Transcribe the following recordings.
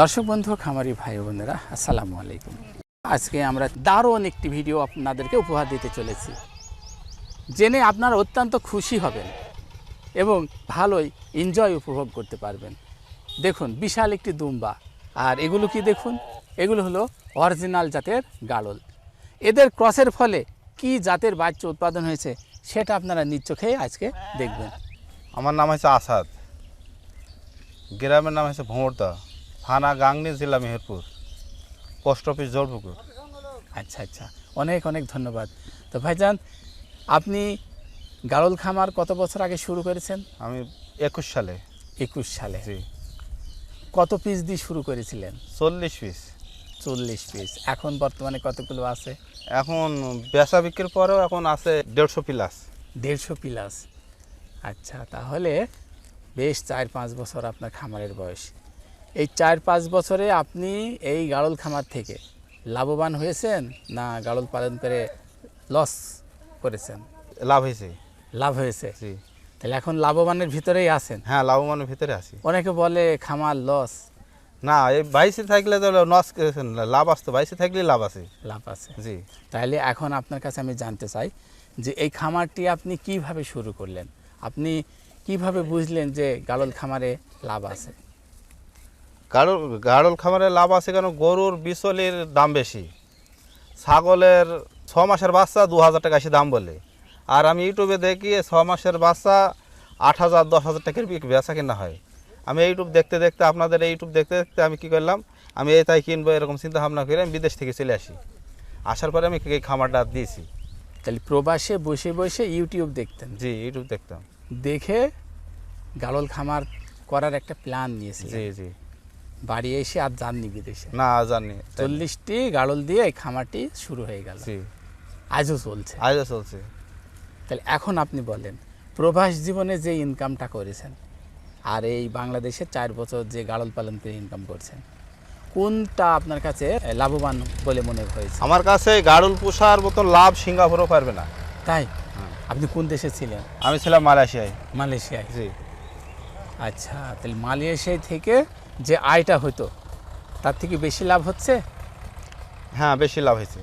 দর্শক বন্ধু, খামারি ভাই বোনেরা, আসসালামু আলাইকুম। আজকে আমরা দারুণ একটি ভিডিও আপনাদেরকে উপহার দিতে চলেছি। জেনে আপনারা অত্যন্ত খুশি হবেন এবং ভালোই এনজয় উপভোগ করতে পারবেন। দেখুন, বিশাল একটি দুম্বা। আর এগুলো কি দেখুন? এগুলো হলো অরিজিনাল জাতের গাড়ল এদের ক্রসের ফলে কি জাতের বাচ্চা উৎপাদন হয়েছে, সেটা আপনারা নিজ আজকে দেখবেন। আমার নাম হচ্ছে আসাদ। গ্রামের নাম হচ্ছে ভোমরদা। থানা গাংনি জেলা মেহেরপুর। Post office Jorpukur. আচ্ছা আচ্ছা। অনেক অনেক ধন্যবাদ। তো ভাইজান আপনি গাড়ল খামার কত বছর আগে শুরু করেছেন? আমি একুশ সালে। একুশ সালে। জি। কত পিস দিয়ে শুরু করেছিলেন? চল্লিশ পিস চল্লিশ পিস এখন বর্তমানে কতগুলো আছে? এখন বেচা বিক্রির পরেও এখন আছে দেড়শো প্লাস দেড়শো প্লাস আচ্ছা তাহলে বেশ চার পাঁচ বছর আপনার খামারের বয়স। এই চার পাঁচ বছরে আপনি এই গাড়ল খামার থেকে লাভবান হয়েছেন না গাড়ল পালন করে লস করেছেন? লাভ হয়েছে। লাভ হয়েছে। জি। তাহলে এখন লাভবানের ভিতরেই আছেন? হ্যাঁ লাভবানের ভিতরে আছি। অনেকে বলে খামার লস না এই বাইশে থাকলে তো নস লাভ আসতো বাইশে থাকলে লাভ আছে। লাভ আছে। জি। তাহলে এখন আপনার কাছে আমি জানতে চাই যে এই খামারটি আপনি কীভাবে শুরু করলেন? আপনি কীভাবে বুঝলেন যে গাড়ল খামারে লাভ আছে? গাড়ল গাড়ল খামারে লাভ আছে কেন? গরুর বিচলির দাম বেশি। ছাগলের ছ মাসের বাচ্চা দু হাজার টাকা এসে দাম বলে। আর আমি ইউটিউবে দেখি ছ মাসের বাচ্চা আট হাজার দশ হাজার টাকার বেচা কিনা হয়। আমি ইউটিউব দেখতে দেখতে আপনাদের ইউটিউব দেখতে দেখতে আমি কি করলাম আমি এই তাই কিনবো এরকম চিন্তা ভাবনা করে আমি বিদেশ থেকে চলে আসি। আসার পরে আমি এই খামারটা দিয়েছি। তাহলে প্রবাসে বসে বসে ইউটিউব দেখতেন? জি ইউটিউব দেখতাম। দেখে গাড়ল খামার করার একটা প্ল্যান নিয়েছিলেন? জি জি। বাড়ি এসে আর যাননি বিদেশে। না জানি চল্লিশটি গাড়ল দিয়ে এই খামারটি শুরু হয়ে গেল। জি। আজও চলছে। আজও চলছে। তাহলে এখন আপনি বলেন প্রবাস জীবনে যে ইনকামটা করেছেন আর এই বাংলাদেশে চার বছর যে গাড়ল পালন করে ইনকাম করছেন কোনটা আপনার কাছে লাভবান বলে মনে হয়েছে? আমার কাছে গাড়ল পোষার মতন লাভ সিঙ্গাপুরও পারবে না। তাই? আপনি কোন দেশে ছিলেন? আমি ছিলাম মালয়েশিয়ায়। মালয়েশিয়ায়। জি। আচ্ছা তাহলে মালয়েশিয়ায় থেকে যে আয়টা হতো তার থেকে বেশি লাভ হচ্ছে? হ্যাঁ বেশি লাভ হয়েছে।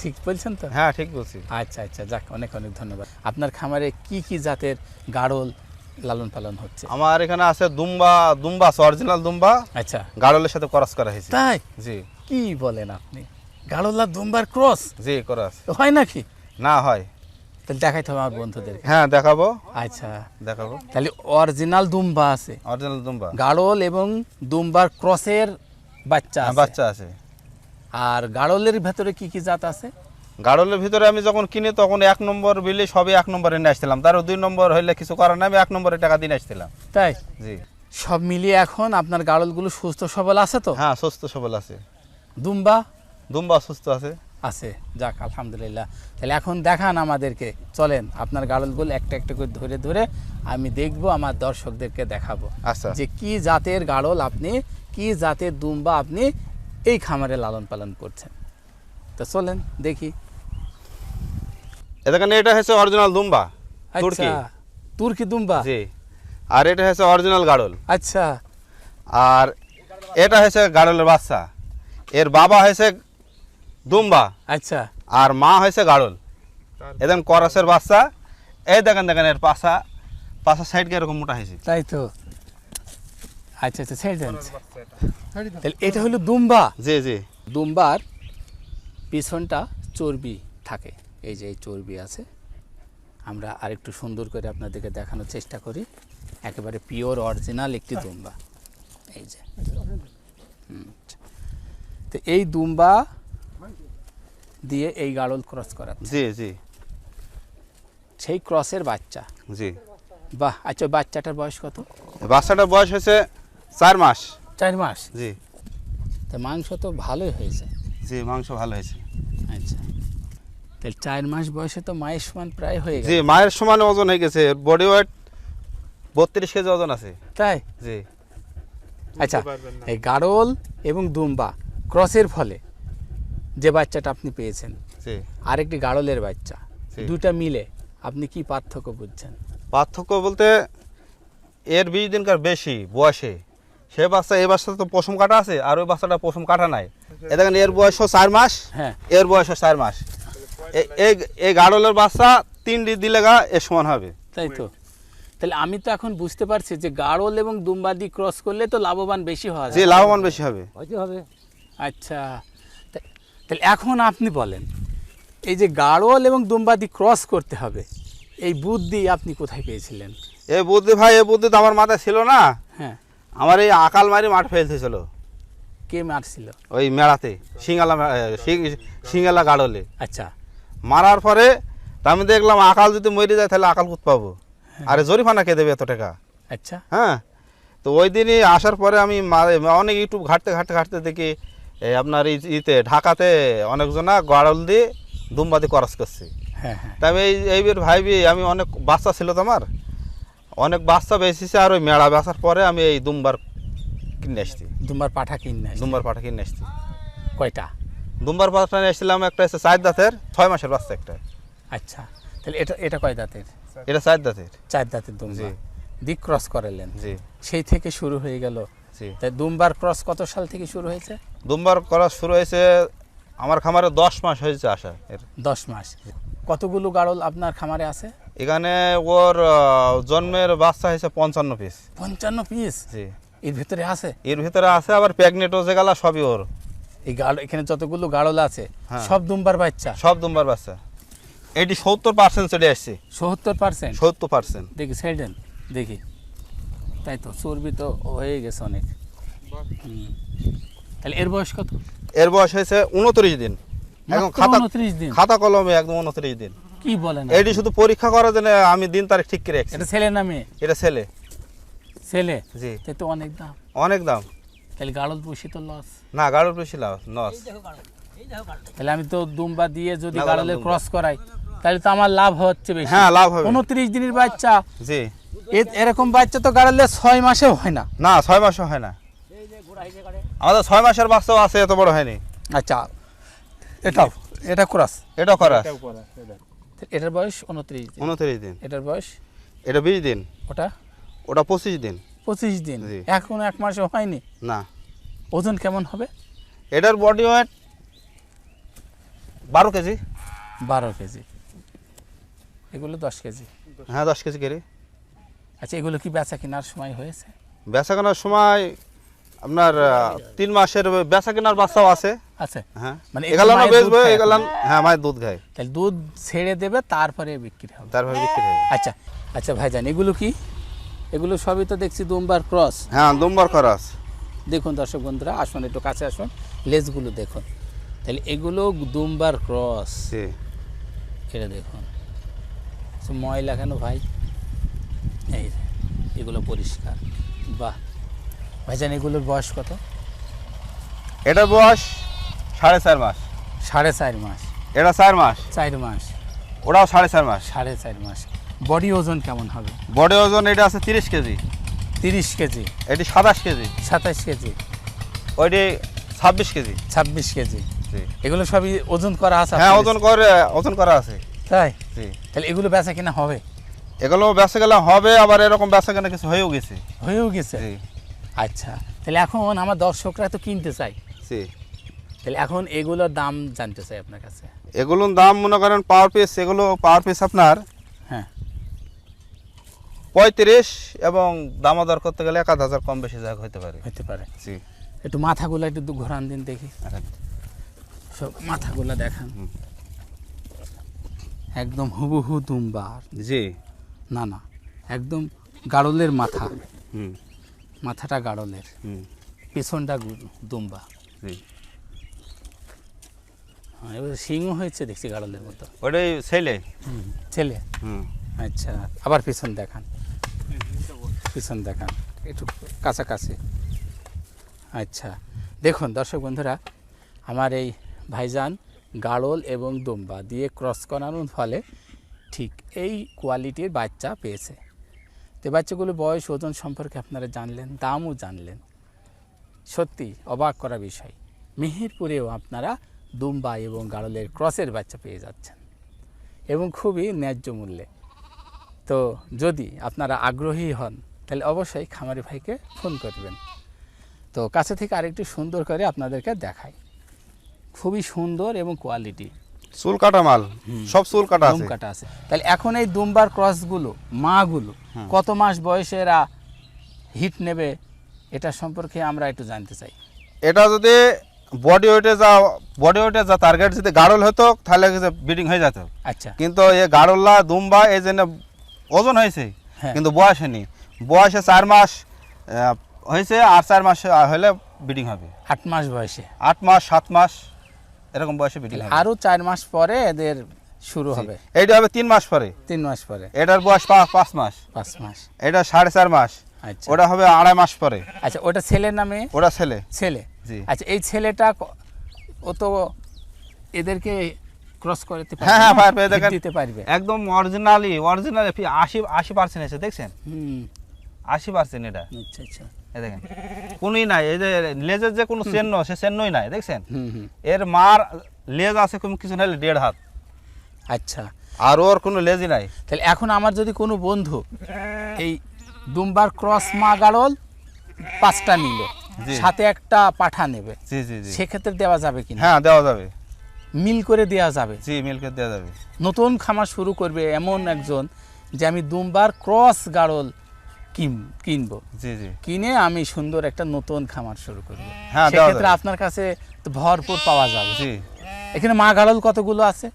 ঠিক বলছেন তো? হ্যাঁ ঠিক বলছি। আচ্ছা আচ্ছা যাক অনেক অনেক ধন্যবাদ। আপনার খামারে কি কি জাতের গাড়ল লালন পালন হচ্ছে? আমার এখানে আছে দুম্বা দুম্বা অরিজিনাল দুম্বা। আচ্ছা। গাড়লের সাথে ক্রস করা হয়েছে। তাই? জি। কি বলেন আপনি? গাড়ল আর দুম্বার ক্রস জি ক্রস হয় নাকি? না হয়। তাহলে দেখাইতে হবে আমার বন্ধুদেরকে। হ্যাঁ দেখাবো। আচ্ছা। দেখাবো। তাহলে অরিজিনাল দুম্বা আছে। অরিজিনাল দুম্বা। গাড়ল এবং দুম্বার ক্রসের বাচ্চা হ্যাঁ, আছে। বাচ্চা আছে। আর গাড়লের ভেতরে কি কি জাত আছে? গাড়লের ভিতরে আমি যখন কিনি তখন এক নম্বর বিলে সবই এক নম্বরে নিয়ে আসছিলাম। তারও দুই নম্বর হইলে কিছু করার নাই আমি এক নম্বরে টাকা দিয়ে আসছিলাম। তাই? জি। সব মিলিয়ে এখন আপনার গাড়লগুলো সুস্থ সবল আছে তো? হ্যাঁ সুস্থ সবল আছে। দুম্বা? দুম্বা সুস্থ আছে। আছে যাক আলহামদুলিল্লাহ। তাহলে এখন দেখান আমাদেরকে। চলেন আপনার গাড়লগুলো একটা একটা করে ধরে ধরে আমি দেখব আমার দর্শকদেরকে দেখাবো। আচ্ছা। যে কি জাতের গাড়ল আপনি কি জাতের দুম্বা আপনি এই খামারে লালন পালন করছেন। তো চলেন দেখি। এখানে এটা হচ্ছে অরিজিনাল দুম্বা তুর্কি আচ্ছা। তুর্কি। দুম্বা? জি। আর এটা হচ্ছে অরিজিনাল গাড়ল। আচ্ছা। আর এটা হয়েছে গাড়লের বাচ্চা। এর বাবা হয়েছে দুম্বা। আচ্ছা। আর মা হয়েছে গাড়ল। এদের করসের বাচ্চা এই দেখেন দেখেন এর পাশা পাশা সাইডকে এরকম মোটা হয়েছে। তাই তো? আচ্ছা আচ্ছা ছেড়ে দেন। তাহলে এটা হলো দুম্বা? জি জি। দুম্বার পিছনটা চর্বি থাকে। এই যে এই চর্বি আছে। আমরা আরেকটু সুন্দর করে আপনাদেরকে দেখানোর চেষ্টা করি। একেবারে পিওর অরিজিনাল একটি দুম্বা। এই যে। তো এই দুম্বা দিয়ে এই গাড়ল ক্রস করা জি জি। সেই ক্রসের বাচ্চা। জি। বাহ আচ্ছা বাচ্চাটার বয়স কত? বাচ্চাটার বয়স হয়েছে চার মাস। চার মাস? জি। তা মাংস তো ভালোই হয়েছে। জি মাংস ভালো হয়েছে। আচ্ছা। তাহলে চার মাস বয়সে তো মায়ের সমান প্রায় হয়ে গেছে। জি মায়ের সমান ওজন হয়ে গেছে। বডি ওয়েট বত্রিশ কেজি ওজন আছে। তাই? জি। আচ্ছা এই গাড়ল এবং দুম্বা ক্রসের ফলে যে বাচ্চাটা আপনি পেয়েছেন। জি। আরেকটি গাড়লের বাচ্চা। দুটা মিলে আপনি কি পার্থক্য বুঝছেন? পার্থক্য বলতে এর বিশ দিনকার বেশি বয়সে। সে বাচ্চা এই বাচ্চাটা তো পশম কাটা আছে আর ওই বাচ্চাটা পশম কাটা নাই। এ দেখেন এর বয়সও চার মাস হ্যাঁ। এর বয়সও চার মাস। এ- এই- এই গাড়লের বাচ্চা তিনটি দিলে গা এর সমান হবে। তাই তো। তাহলে আমি তো এখন বুঝতে পারছি যে গাড়ল এবং দুম্বাদি ক্রস করলে তো লাভবান বেশি হওয়া যে লাভবান বেশি হবে। হয়তো হবে। আচ্ছা। তাহলে এখন আপনি বলেন এই যে গাড়ল এবং দুম্বাদি ক্রস করতে হবে এই বুদ্ধি আপনি কোথায় পেয়েছিলেন? এই বুদ্ধি ভাই এই বুদ্ধি তো আমার মাথায় ছিল না। হ্যাঁ। আমার এই আকাল মারি মাঠ ফেলতেছিল কে মারছিল ওই মেলাতে সিঙ্গালা সিঙ্গালা গাড়লে আচ্ছা। মারার পরে তা আমি দেখলাম আকাল যদি মরে যায় তাহলে আকাল কুত পাবো। আরে জরিফানা কে দেবে এত টাকা? আচ্ছা। হ্যাঁ। তো ওই দিনই আসার পরে আমি অনেক ইউটিউব ঘাটতে ঘাটতে ঘাটতে দেখি এই আপনার ইতে ঢাকাতে অনেকজনা গাড়ল দিয়ে দুমবাদি করস করছে। হ্যাঁ হ্যাঁ। তা আমি এই এইবার ভাইবি আমি অনেক বাচ্চা ছিল তোমার অনেক বাচ্চা বেঁচেছে আর ওই মেলা বেচার পরে আমি এই দুমবার কিনে আসছি। দুমবার পাঠা কিনে। দুমবার পাঠা কিনে আসছি। কয়টা? দুমবার পাঠা নিয়ে এসেছিলাম একটা এসে চার দাঁতের ছয় মাসের বাচ্চা একটা। আচ্ছা তাহলে এটা এটা কয় দাঁতের? এটা চার দাঁতের। চার দাঁতের দুম জি। দিক ক্রস করালেন। জি। সেই থেকে শুরু হয়ে গেল তাই দুম্বার ক্রস কত সাল থেকে শুরু হয়েছে? দুমবার করা শুরু হয়েছে আমার খামারে দশ মাস হয়েছে আসা এর। দশ মাস। কতগুলো গাড়ল আপনার খামারে আছে? এখানে ওর জন্মের বাচ্চা হয়েছে পঞ্চান্ন পিস পঞ্চান্ন পিস জি। এর ভিতরে আছে? এর ভিতরে আছে আবার প্যাগনেটও যেগুলা সবই ওর। এই গাড় এখানে যতগুলো গাড়ল আছে হ্যাঁ। সব দুমবার বাচ্চা? সব দুমবার বাচ্চা। এটি সত্তর পার্সেন্ট চলে আসছে। সত্তর পার্সেন্ট সত্তর পার্সেন্ট দেখি সাইডেন দেখি। তাই তো? চর্বি তো হয়ে গেছে অনেক। তাহলে এর বয়স কত? এর বয়স হয়েছে উনত্রিশ দিন। খাতা 29 দিন? খাতা কলমে একদম উনত্রিশ দিন। কি বলেন এটি শুধু পরীক্ষা করার জন্য আমি দিন তারিখ ঠিক করে এটা ছেলে না মেয়ে? এটা ছেলে। ছেলে? জি। তাই তো অনেক দাম। অনেক দাম। তাহলে গাড়ল পুষি তো লস। না গাড়ুর বেশি লাভ নস তাহলে আমি তো দুম্বা দিয়ে যদি গাড়লের ক্রস করাই তাহলে তো আমার লাভ হচ্ছে বেশি। হ্যাঁ লাভ হবে। উনত্রিশ দিনের বাচ্চা। জি। এরকম বাচ্চা তো গাড়লে ছয় মাসেও হয় না। না ছয় মাসও হয় না। আমাদের ছয় মাসের বাচ্চাও আছে এত বড় হয়নি। আচ্ছা এটাও এটা ক্রস। এটা করা এটার বয়স উনত্রিশ দিন। উনত্রিশ দিন। এটার বয়স? এটা বিশ দিন। ওটা? ওটা পঁচিশ দিন। পঁচিশ দিন। এখন এক মাসও হয়নি? না। ওজন কেমন হবে? এটার বডি ওয়েট বারো কেজি। বারো কেজি। এগুলো দশ কেজি। হ্যাঁ দশ কেজি কেরি আচ্ছা এগুলো কি বেচা কেনার সময় হয়েছে? বেচা কেনার সময় আপনার তিন মাসের বেচা কেনার বাচ্চাও আছে। আছে হ্যাঁ। মানে বেচবে হ্যাঁ মায়ের দুধ খায়। তাহলে দুধ ছেড়ে দেবে তারপরে বিক্রি হবে। তারপরে বিক্রি হবে। আচ্ছা আচ্ছা ভাইজান এগুলো কি? এগুলো সবই তো দেখছি দুম্বার ক্রস হ্যাঁ দুম্বার করা আছে দেখুন দর্শক বন্ধুরা আসুন একটু কাছে আসুন লেজগুলো দেখুন। তাহলে এগুলো দুমবার ক্রস এটা দেখুন। ময়লা কেন ভাই? এই এগুলো পরিষ্কার। বাহ। ভাইজান এগুলোর বয়স কত? এটা বয়স সাড়ে চার মাস। সাড়ে চার মাস। এটা চার মাস। চার মাস। ওটাও সাড়ে চার মাস। সাড়ে চার মাস। বডি ওজন কেমন হবে? বডি ওজন এটা আছে তিরিশ কেজি। তিরিশ কেজি। এটি সাতাশ কেজি। সাতাশ কেজি। ওইটি ছাব্বিশ কেজি। ছাব্বিশ কেজি। এগুলো সবই ওজন করা আছে হ্যাঁ ওজন করে ওজন করা আছে। তাই? তাহলে এগুলো বেচা কিনা হবে? এগুলো বেচা গেলে হবে আবার এরকম বেচা কেনা কিছু হয়েও গেছে। হয়েও গেছে? আচ্ছা তাহলে এখন আমার দর্শকরা তো কিনতে চাই জি। তাহলে এখন এগুলোর দাম জানতে চাই আপনার কাছে। এগুলোর দাম মনে করেন পাওয়ার পিস এগুলো পাওয়ার পিস আপনার হ্যাঁ। পঁয়ত্রিশ এবং দামাদর করতে গেলে এক হাজার কম বেশি জায়গা হতে পারে। হতে পারে। জি। একটু মাথাগুলো একটু দু- ঘোরান দিন দেখি। সব মাথাগুলো দেখান। একদম হুবহু দুম্বার। জি। না না। একদম গাড়লের মাথা। মাথাটা গাড়লের। পেছনটা দুম্বা। হ্যাঁ, এবার শিংও হয়েছে দেখছি গাড়লের মতো। ওটাই ছেলে? ছেলে। হুম। আচ্ছা আবার পিছন দেখান। পিছন দেখান একটু কাছাকাছি। আচ্ছা দেখুন দর্শক বন্ধুরা আমার এই ভাইজান গাড়ল এবং দুম্বা দিয়ে ক্রস করানোর ফলে ঠিক এই কোয়ালিটির বাচ্চা পেয়েছে। তো বাচ্চাগুলো বয়স, ওজন সম্পর্কে আপনারা জানলেন, দামও জানলেন। সত্যি অবাক করা বিষয়। মেহেরপুরেও আপনারা দুম্বা এবং গাড়লের ক্রসের বাচ্চা পেয়ে যাচ্ছেন এবং খুবই ন্যায্য মূল্যে। তো যদি আপনারা আগ্রহী হন, তাহলে অবশ্যই খামারি ভাইকে ফোন করবেন। তো কাছে থেকে আরেকটু সুন্দর করে আপনাদেরকে দেখাই। খুবই সুন্দর এবং কোয়ালিটি চুল কাটা মাল। সব চুল কাটা আছে। কাটা আছে। তাহলে এখন এই দুমবার ক্রসগুলো মাগুলো কত মাস বয়সে এরা হিট নেবে এটা সম্পর্কে আমরা একটু জানতে চাই। এটা যদি বডি ওয়েটে যা বডি ওয়েটে যা টার্গেট যদি গাড়ল হতো তাহলে বিডিং হয়ে যেত? আচ্ছা। কিন্তু এ গাড়ল্লা দুম্বা এই জন্য ওজন হয়েছে হ্যাঁ। কিন্তু বয়স হয়নি। বয়সে চার মাস হয়েছে আর চার মাস হলে বিডিং হবে। আট মাস বয়সে। আট মাস সাত মাস। এরকম বয়সে হবে। আরও চার মাস পরে এদের শুরু হবে। এইটা হবে তিন মাস পরে? তিন মাস পরে। এটার বয়স পাঁচ মাস। পাঁচ মাস। এটা সাড়ে চার মাস। আচ্ছা। ওটা হবে আড়াই মাস পরে। আচ্ছা ওটা ছেলের নামে? ওটা ছেলে। ছেলে? জি। আচ্ছা এই ছেলেটা ও তো এদেরকে ক্রস করতে পারবে হ্যাঁ, হ্যাঁ, পারবে, দেখেন। দিতে পারবে। একদম অরিজিনালি অরিজিনালি আশি আশি পার্সেন্ট এসে দেখছেন? হুম। আশি পার্সেন্ট এটা। আচ্ছা আচ্ছা। এই দেখেন কোনই নাই এই যে লেজের যে কোনো চেন্ন সে চেন্নই নাই দেখছেন? এর মার লেজ আছে কোনো কিছু নাহলে দেড় হাত। আচ্ছা। আর ওর কোনো লেজই নাই। তাহলে এখন আমার যদি কোনো বন্ধু এই দুমবার ক্রস মা গাড়ল পাঁচটা নিল। সাথে একটা পাঠা নেবে জি জি জি। সেক্ষেত্রে দেওয়া যাবে কিনা? হ্যাঁ দেওয়া যাবে। মিল করে দেওয়া যাবে? জি মিল্কে দেওয়া যাবে। নতুন খামার শুরু করবে এমন একজন যে আমি দুমবার ক্রস গাড়ল কিন কিনবো। জি জি। কিনে আমি সুন্দর একটা নতুন খামার শুরু করব। হ্যাঁ, সেক্ষেত্রে আপনার কাছে তো ভরপুর পাওয়া যাবে। জি। এখানে মা গাড়ল কতগুলো আছে?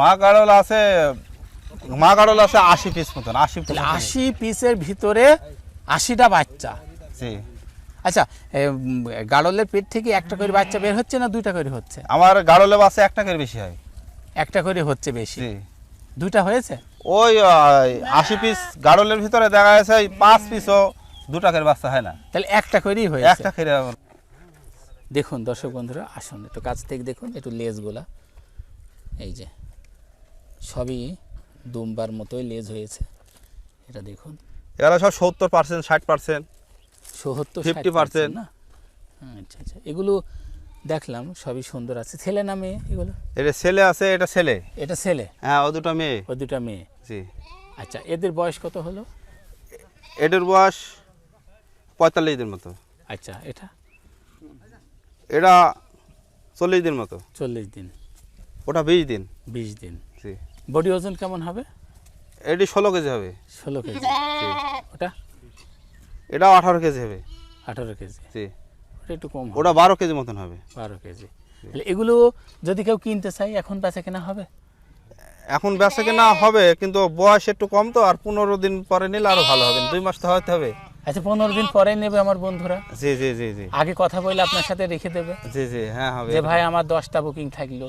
মা গাড়ল আছে মা গাড়ল আছে আশি পিস মতন আশি আশি পিসের ভিতরে আশিটা বাচ্চা। জি। আচ্ছা গাড়লের পেট থেকে একটা করে বাচ্চা বের হচ্ছে না দুইটা করে হচ্ছে? আমার গাড়লে বাসে একটা করে বেশি হয়। একটা করে হচ্ছে বেশি। দুইটা হয়েছে? ওই আশি পিস গাড়লের ভিতরে দেখা গেছে ওই পাঁচ পিসও দু টাকার বাচ্চা হয় না? তাহলে একটা করেই হয়েছে। একটা খেলে দেখুন দর্শক বন্ধুরা আসুন একটু কাছ থেকে দেখুন একটু লেজগুলা। এই যে সবই দুমবার মতোই লেজ হয়েছে। এটা দেখুন। এরা সব সত্তর পার্সেন্ট ষাট পার্সেন্ট সত্তর 50% না? হ্যাঁ, আচ্ছা আচ্ছা। এগুলো দেখলাম সবই সুন্দর আছে। ছেলে না মেয়ে এগুলো? এটা ছেলে আছে এটা ছেলে? এটা ছেলে? হ্যাঁ ও দুটো মেয়ে। ও দুটো মেয়ে। জি। আচ্ছা এদের বয়স কত হলো? এদের বয়স পঁয়তাল্লিশ দিন মতো। আচ্ছা এটা? এটা চল্লিশ দিন মতো। চল্লিশ দিন। ওটা বিশ দিন। বিশ দিন। জি। বডি ওজন কেমন হবে? এটি ষোলো কেজি হবে। ষোলো কেজি। ওটা? এটাও আঠারো কেজি হবে। আঠারো কেজি। জি। ওটা একটু কম ওটা বারো কেজি মতন হবে। বারো কেজি। এগুলো যদি কেউ কিনতে চাই এখন বেচা কেনা হবে? এখন বেচা কেনা হবে কিন্তু বয়স একটু কম তো আর পনেরো দিন পরে নিলে আরও ভালো হবে। দুই মাস তো হতে হবে। আচ্ছা পনেরো দিন পরে নেবে আমার বন্ধুরা? জি জি জি জি। আগে কথা বলে আপনার সাথে রেখে দেবে। জি জি হ্যাঁ হবে। যে ভাই আমার দশটা বুকিং থাকল।